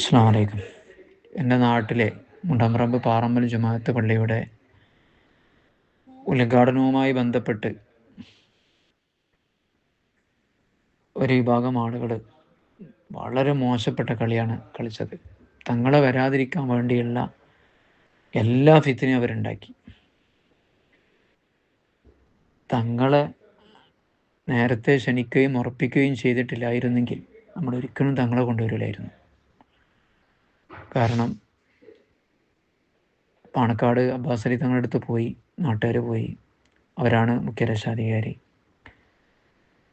അസ്സാം എന്റെ നാട്ടിലെ മുണ്ടമ്പ്രമ്പ് പാറമ്പൽ ജുമാഅത്ത് പള്ളിയുടെ ഉദ്ഘാടനവുമായി ബന്ധപ്പെട്ട് ഒരു വിഭാഗം ആളുകൾ വളരെ മോശപ്പെട്ട കളിയാണ് കളിച്ചത്. തങ്ങളെ വരാതിരിക്കാൻ വേണ്ടിയുള്ള എല്ലാ ഫിത്തിനെയും അവരുണ്ടാക്കി. തങ്ങളെ നേരത്തെ ക്ഷണിക്കുകയും ഉറപ്പിക്കുകയും ചെയ്തിട്ടില്ലായിരുന്നെങ്കിൽ നമ്മൾ ഒരിക്കലും തങ്ങളെ കൊണ്ടുവരില്ലായിരുന്നു. കാരണം പാണക്കാട് അബ്ബാസ് അലി തങ്ങളുടെ അടുത്ത് പോയി നാട്ടുകാർ പോയി. അവരാണ് മുഖ്യ രക്ഷാധികാരി.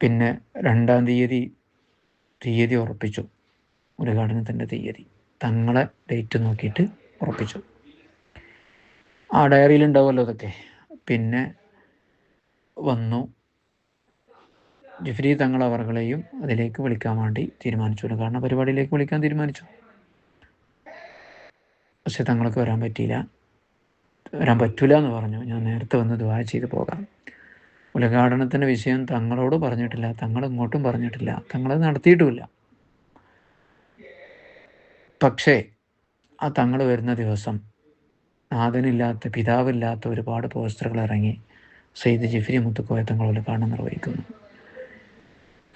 പിന്നെ രണ്ടാം തീയതി തീയതി ഉറപ്പിച്ചു. ഉദ്ഘാടനത്തിന്റെ തീയതി. തങ്ങളെ ഡേറ്റ് നോക്കിയിട്ട് ഉറപ്പിച്ചു. ആ ഡയറിയിൽ ഉണ്ടാവുമല്ലോ അതൊക്കെ. പിന്നെ വന്നു. ജിഫ്രി തങ്ങൾ അവർകളെയും അതിലേക്ക് വിളിക്കാൻ വേണ്ടി തീരുമാനിച്ചു. കാരണം പരിപാടിയിലേക്ക് വിളിക്കാൻ തീരുമാനിച്ചു. പക്ഷെ തങ്ങൾക്ക് വരാൻ പറ്റിയില്ല. വരാൻ പറ്റില്ല എന്ന് പറഞ്ഞു. ഞാൻ നേരത്തെ വന്ന് ദുവാ ചെയ്ത് പോകാം. ഉദ്ഘാടനത്തിന്റെ വിഷയം തങ്ങളോട് പറഞ്ഞിട്ടില്ല. തങ്ങൾ ഇങ്ങോട്ടും പറഞ്ഞിട്ടില്ല. തങ്ങളത് നടത്തിയിട്ടുമില്ല. പക്ഷേ ആ തങ്ങൾ വരുന്ന ദിവസം നാഥനില്ലാത്ത പിതാവില്ലാത്ത ഒരുപാട് പോസ്റ്ററുകൾ ഇറങ്ങി സെയ്ദ് ജിഫിരി മുത്തുക്കോയ തങ്ങൾ ഉദ്ഘാടനം നിർവഹിക്കുന്നു.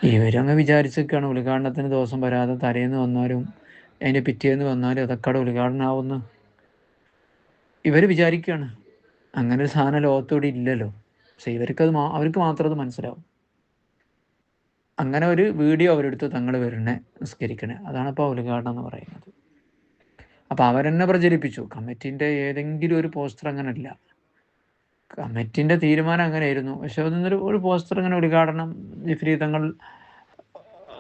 ഇവരങ്ങ് വിചാരിച്ചൊക്കെയാണ് ഉദ്ഘാടനത്തിന് ദിവസം വരാതെ തലേന്ന് വന്നാലും അതിന്റെ പിറ്റേന്ന് വന്നാൽ അതൊക്കെ അവിടെ ഉദ്ഘാടനമാവുന്നു ഇവർ വിചാരിക്കുകയാണ്. അങ്ങനെ ഒരു സാധനം ലോകത്തോടെ ഇല്ലല്ലോ. പക്ഷെ ഇവർക്കത് മാ അവർക്ക് മാത്രം അത് മനസ്സിലാവും. അങ്ങനെ ഒരു വീഡിയോ അവരെടുത്ത് തങ്ങൾ വരുന്നേ നിസ്കരിക്കണേ. അതാണ് ഇപ്പോൾ ഉദ്ഘാടനം എന്ന് പറയുന്നത്. അപ്പോൾ അവരെന്നെ പ്രചരിപ്പിച്ചു. കമ്മിറ്റിന്റെ ഏതെങ്കിലും ഒരു പോസ്റ്റർ അങ്ങനെ ഇല്ല കമ്മിറ്റിന്റെ തീരുമാനം അങ്ങനെയായിരുന്നു. പക്ഷെ അതൊന്നൊരു ഒരു പോസ്റ്റർ അങ്ങനെ ഉദ്ഘാടനം ജിഫ്രി തങ്ങൾ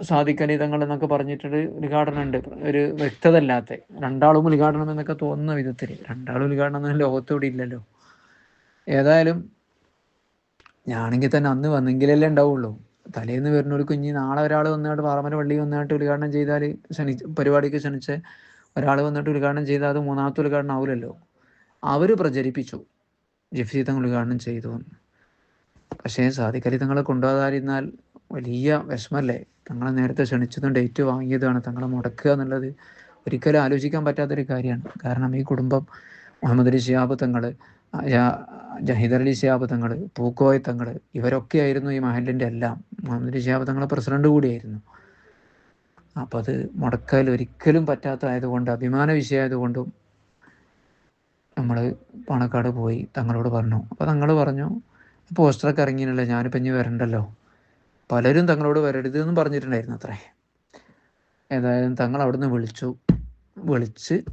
സാധിക്കലി തങ്ങൾ എന്നൊക്കെ പറഞ്ഞിട്ടൊരു ഉദ്ഘാടനം ഉണ്ട് ഒരു വ്യക്തത അല്ലാത്ത രണ്ടാളും ഉദ്ഘാടനം എന്നൊക്കെ തോന്നുന്ന വിധത്തിൽ രണ്ടാളും ഉദ്ഘാടനം എന്ന ലോകത്തോടെ ഇല്ലല്ലോ. ഏതായാലും ഞാനെങ്കിൽ തന്നെ അന്ന് വന്നെങ്കിലല്ലേ ഉണ്ടാവുള്ളൂ. തലേന്ന് വരുന്ന ഒരു കുഞ്ഞ് നാളെ ഒരാൾ വന്നിട്ട് പാറമര പള്ളി വന്നിട്ട് ഉദ്ഘാടനം ചെയ്താൽ ക്ഷണി പരിപാടിക്ക് ക്ഷണിച്ച് ഒരാൾ വന്നിട്ട് ഉദ്ഘാടനം ചെയ്താൽ അത് മൂന്നാമത്തെ ഉദ്ഘാടനം ആവില്ലല്ലോ അവർ പ്രചരിപ്പിച്ചു. ജിഫ്രി തങ്ങൾ ഉദ്ഘാടനം ചെയ്തു പക്ഷേ സാധിക്കലി തങ്ങളെ കൊണ്ടുപോകാതിരുന്നാൽ വലിയ വിഷമല്ലേ? തങ്ങളെ നേരത്തെ ക്ഷണിച്ചതും ഡേറ്റ് വാങ്ങിയതുമാണ്. തങ്ങളെ മുടക്കുക എന്നുള്ളത് ഒരിക്കലും ആലോചിക്കാൻ പറ്റാത്തൊരു കാര്യമാണ്. കാരണം ഈ കുടുംബം മുഹമ്മദ് അലി ഷിയാബ് തങ്ങൾ ജഹീദർ അലി ഷിയാബ് തങ്ങൾ പൂക്കോയ് തങ്ങൾ ഇവരൊക്കെ ആയിരുന്നു ഈ മഹലിന്റെ എല്ലാം. മുഹമ്മദ് അലി ഷിയാബ് തങ്ങളെ പ്രസിഡന്റ് കൂടിയായിരുന്നു. അപ്പം അത് മുടക്കൽ ഒരിക്കലും പറ്റാത്തതായതുകൊണ്ട് അഭിമാന വിഷയമായതുകൊണ്ടും നമ്മൾ പണക്കാട് പോയി തങ്ങളോട് പറഞ്ഞു. അപ്പോൾ തങ്ങൾ പറഞ്ഞു പോസ്റ്ററൊക്കെ ഇറങ്ങിയില്ലല്ലോ ഞാനിപ്പം ഇനി വരണ്ടല്ലോ. പലരും തങ്ങളോട് വരരുത് എന്നും പറഞ്ഞിട്ടുണ്ടായിരുന്നു അത്രേ. ഏതായാലും തങ്ങൾ അവിടുന്ന് വിളിച്ചു. വിളിച്ച്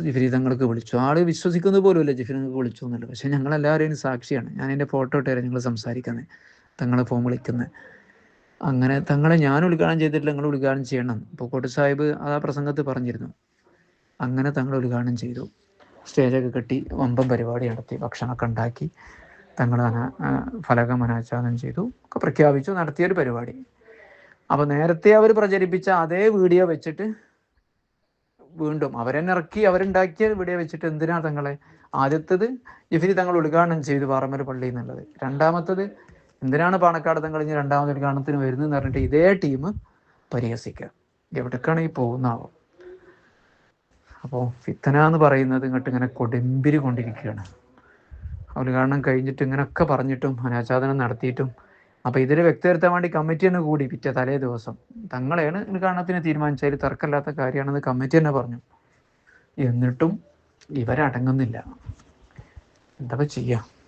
ജിഫിരി തങ്ങൾക്ക് വിളിച്ചു. ആൾ വിശ്വസിക്കുന്നത് പോലുമില്ല ജിഫിരി തങ്ങൾക്ക് വിളിച്ചു എന്നുള്ളത്. പക്ഷെ ഞങ്ങൾ ഞങ്ങളെല്ലാവരും സാക്ഷിയാണ്. ഞാൻ എന്റെ ഫോട്ടോ ഇട്ടേരെ ഞങ്ങൾ സംസാരിക്കുന്നത് തങ്ങളെ ഫോൺ വിളിക്കുന്നത് അങ്ങനെ തങ്ങളെ ഞാൻ ഉദ്ഘാടനം ചെയ്തിട്ടില്ല നിങ്ങൾ ഉദ്ഘാടനം ചെയ്യണം. ഇപ്പോൾ കോട്ട് സാഹിബ് ആ പ്രസംഗത്ത് പറഞ്ഞിരുന്നു. അങ്ങനെ തങ്ങൾ ഉദ്ഘാടനം ചെയ്തു. സ്റ്റേജൊക്കെ കെട്ടി വമ്പം പരിപാടി നടത്തി ഭക്ഷണമൊക്കെ ഉണ്ടാക്കി. തങ്ങൾ ഫലകം അനാച്ഛാദനം ചെയ്തു. ഒക്കെ പ്രഖ്യാപിച്ചു നടത്തിയൊരു പരിപാടി. അപ്പോൾ നേരത്തെ അവർ പ്രചരിപ്പിച്ച അതേ വീഡിയോ വെച്ചിട്ട് വീണ്ടും അവരെന്നിറക്കി അവരുണ്ടാക്കിയ വീഡിയോ വെച്ചിട്ട് എന്തിനാ തങ്ങളെ ആദ്യത്തത് ജിഫിരി തങ്ങൾ ഉദ്ഘാടനം ചെയ്തു പാറമല പള്ളി എന്നുള്ളത്. രണ്ടാമത്തത് എന്തിനാണ് പാണക്കാട് തങ്ങൾ ഇനി രണ്ടാമത് ഉദ്ഘാടനത്തിന് വരുന്നതെന്ന് പറഞ്ഞിട്ട് ഇതേ ടീം പരിഹസിക്കുക. എവിടേക്കാണ് ഈ പോകുന്നാവോ അപ്പോൾ ഫിത്തന എന്ന് പറയുന്നത് ഇങ്ങോട്ട് ഇങ്ങനെ കൊടുമ്പിരി കൊണ്ടിരിക്കുകയാണ്. ഉദ്ഘാടനം കഴിഞ്ഞിട്ട് ഇങ്ങനെയൊക്കെ പറഞ്ഞിട്ടും അനാച്ഛാദനം നടത്തിയിട്ടും. അപ്പോൾ ഇതിൽ വ്യക്തിവരുത്താൻ വേണ്ടി കമ്മിറ്റി തന്നെ കൂടി പിറ്റേ തലേ ദിവസം. തങ്ങളെയാണ് ഉദ്ഘാടനത്തിന് തീരുമാനിച്ചതിൽ തർക്കമില്ലാത്ത കാര്യമാണെന്ന് കമ്മിറ്റി തന്നെ പറഞ്ഞു. എന്നിട്ടും ഇവരടങ്ങുന്നില്ല. എന്താ ചെയ്യാം?